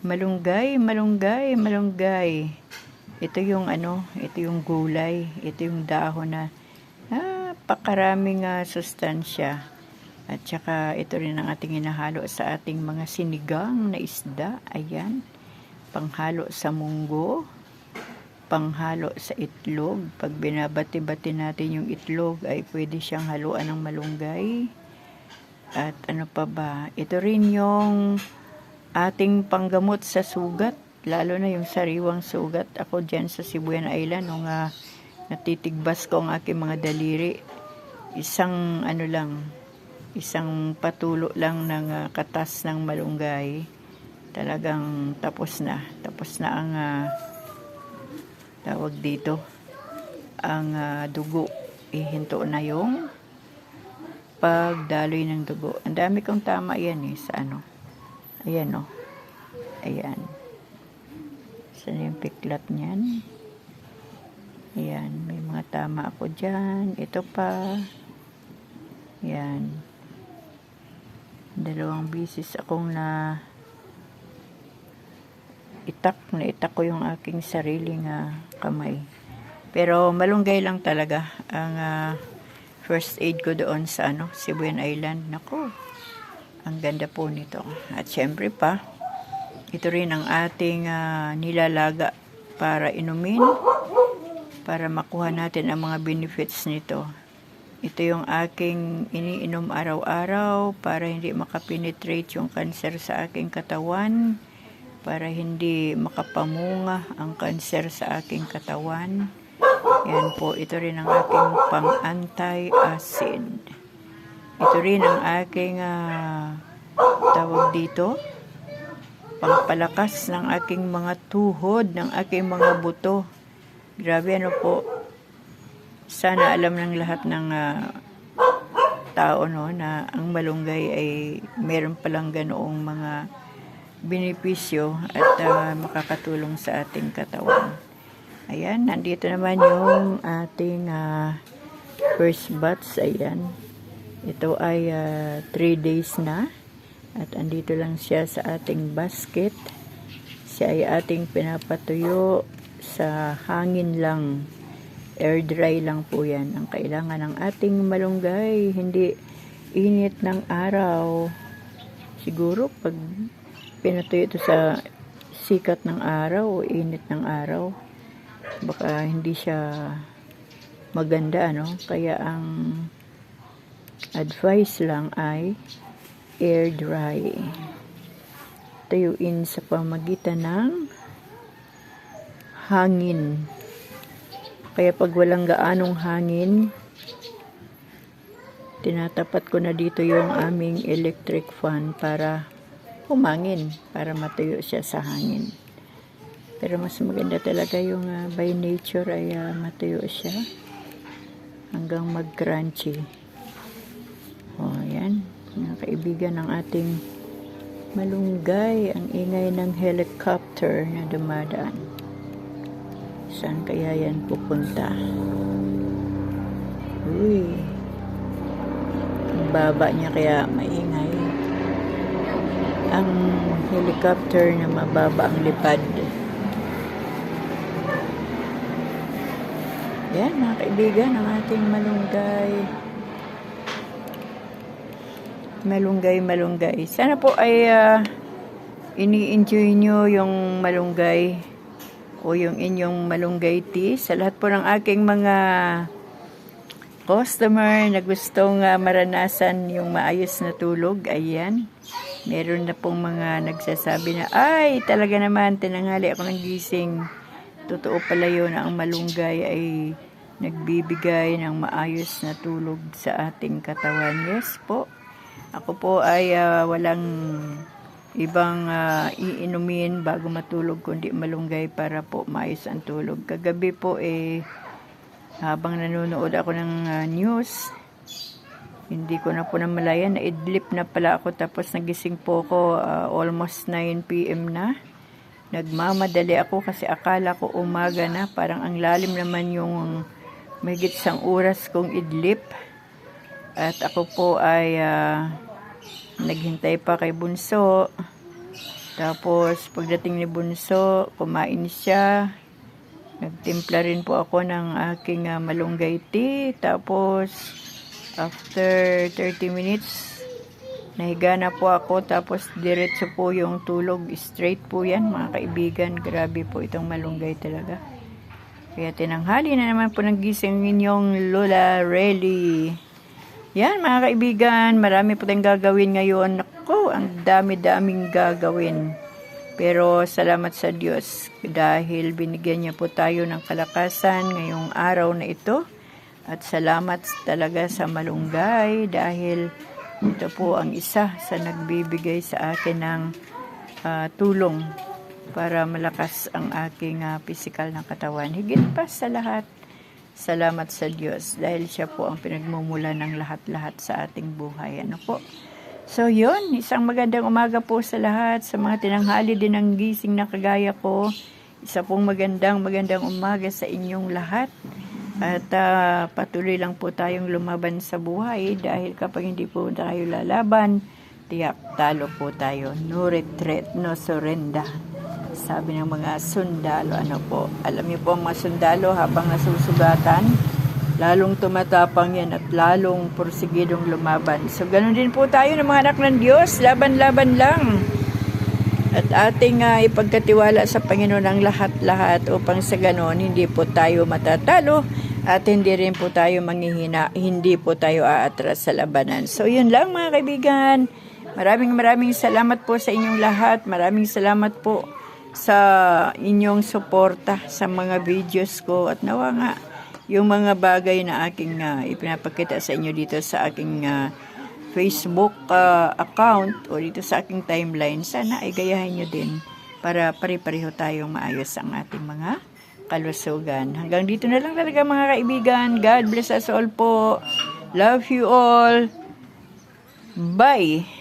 Malunggay, malunggay, malunggay. Ito yung ano, ito yung gulay, ito yung dahon na napakaraming ah, sustansya. At saka ito rin ang ating hinahalo sa ating mga sinigang na isda. Ayan. Panghalo sa munggo. Panghalo sa itlog. Pag binabati-bati natin yung itlog ay pwede siyang haluan ng malunggay. At ano pa ba? Ito rin yung ating panggamot sa sugat. Lalo na yung sariwang sugat. Ako dyan sa Sibuyan Island nung ah, natitigbas ko ang aking mga daliri. Isang ano lang, isang patulo lang ng ah, katas ng malunggay. Talagang tapos na. Tapos na ang ah, tawag dito. Ang ah, dugo. Ihinto na yung pagdaloy ng dugo. Ang dami kong tama yan eh sa ano. Ayan o. Ayan. Saan yung piklat niyan? Ayan. May mga tama ako dyan. Ito pa. Ayan. Dalawang bisis akong na itak na itak ko yung aking sariling ah, kamay. Pero malunggay lang talaga ang ah, first aid ko doon sa ano, Sibuyan Island. Nako, ang ganda po nito. At syempre pa, ito rin ang ating ah, nilalaga para inumin, para makuha natin ang mga benefits nito. Ito yung aking iniinom araw-araw para hindi makapenetrate yung cancer sa aking katawan, para hindi makapamunga ang cancer sa aking katawan. Yan po, ito rin ang aking pang-anti-acid. Ito rin ang aking ah, tawag dito, pangpalakas ng aking mga tuhod, ng aking mga buto. Grabe ano po, sana alam ng lahat ng ah, tao no, na ang malunggay ay meron palang ganoong mga benepisyo at ah, makakatulong sa ating katawan. Ayan, nandito naman yung ating ah, first batch. Ayan. Ito ay 3 days na. At andito lang siya sa ating basket. Siya ay ating pinapatuyo sa hangin lang. Air dry lang po yan. Ang kailangan ng ating malunggay. Hindi init ng araw. Siguro pag pinatuyo ito sa sikat ng araw o init ng araw, baka hindi siya maganda, ano? Kaya ang advice lang ay air dry. Tuyuin sa pamagitan ng hangin. Kaya pag walang gaanong hangin, tinatapat ko na dito yung aming electric fan para humangin, para matuyo siya sa hangin. Pero mas maganda talaga yung ah, by nature ay ah, matuyo siya hanggang mag-crunchy. Kaibigan ng ating malunggay ang ingay ng helicopter na dumadaan. Saan kaya yan pupunta? Uy. Baba niya kaya maingay. Ang helicopter na mababa ang lipad. Yan, mga kaibigan, ang ating malunggay. Malunggay, malunggay. Sana po ay ah, ini-enjoy nyo yung malunggay o yung inyong malunggay tea. Sa lahat po ng aking mga customer na gustong ah, maranasan yung maayos na tulog, ayan. Meron na pong mga nagsasabi na, ay, talaga naman, tinanghali ako ng gising. Totoo pala yun ang malunggay ay nagbibigay ng maayos na tulog sa ating katawan. Yes po. Ako po ay ah, walang ibang ah, iinumin bago matulog kundi malunggay para po maayos ang tulog. Kagabi po eh habang nanonood ako ng ah, news, hindi ko na po namalayan na idlip na pala ako tapos nagising po ako ah, almost 9 p.m. na. Nagmamadali ako kasi akala ko umaga na. Parang ang lalim naman yung mahigit isang oras kong idlip. At ako po ay ah, naghintay pa kay Bunso. Tapos, pagdating ni Bunso, kumain siya. Nagtimpla rin po ako ng aking ah, malunggay tea. Tapos, after 30 minutes, nahiga na po ako. Tapos, diretso po yung tulog. Straight po yan, mga kaibigan. Grabe po itong malunggay talaga. Kaya tinanghali na naman po nagising inyong Lola Relly. Yan mga kaibigan, marami po tayong gagawin ngayon. Naku, ang dami-daming gagawin. Pero salamat sa Diyos dahil binigyan niya po tayo ng kalakasan ngayong araw na ito. At salamat talaga sa malunggay dahil ito po ang isa sa nagbibigay sa akin ng ah, tulong para malakas ang aking ah, physical na katawan. Higit pa sa lahat, salamat sa Diyos dahil siya po ang pinagmumula ng lahat-lahat sa ating buhay. Ano po? So yun, isang magandang umaga po sa lahat, sa mga tinanghali din ng gising na kagaya ko. Isa pong magandang magandang umaga sa inyong lahat. At ah, patuloy lang po tayong lumaban sa buhay dahil kapag hindi po tayo lalaban, tiyak talo po tayo. No retreat, no surrender. Sabi ng mga sundalo, ano po. Alam niyo po ang mga sundalo habang nasusugatan, lalong tumatapang yan at lalong porsigidong lumaban. So, ganun din po tayo ng mga anak ng Diyos. Laban-laban lang. At ating ah, ipagkatiwala sa Panginoon ang lahat-lahat upang sa ganon hindi po tayo matatalo at hindi rin po tayo manghihina, hindi po tayo aatras sa labanan. So yun lang mga kaibigan. Maraming maraming salamat po sa inyong lahat. Maraming salamat po sa inyong suporta sa mga videos ko at nawa nga yung mga bagay na aking ah, ipinapakita sa inyo dito sa aking ah, Facebook ah, account o dito sa aking timeline, sana ay gayahin nyo din para pare-pareho tayong maayos ang ating mga kalusugan. Hanggang dito na lang talaga mga kaibigan. God bless us all po. Love you all. Bye.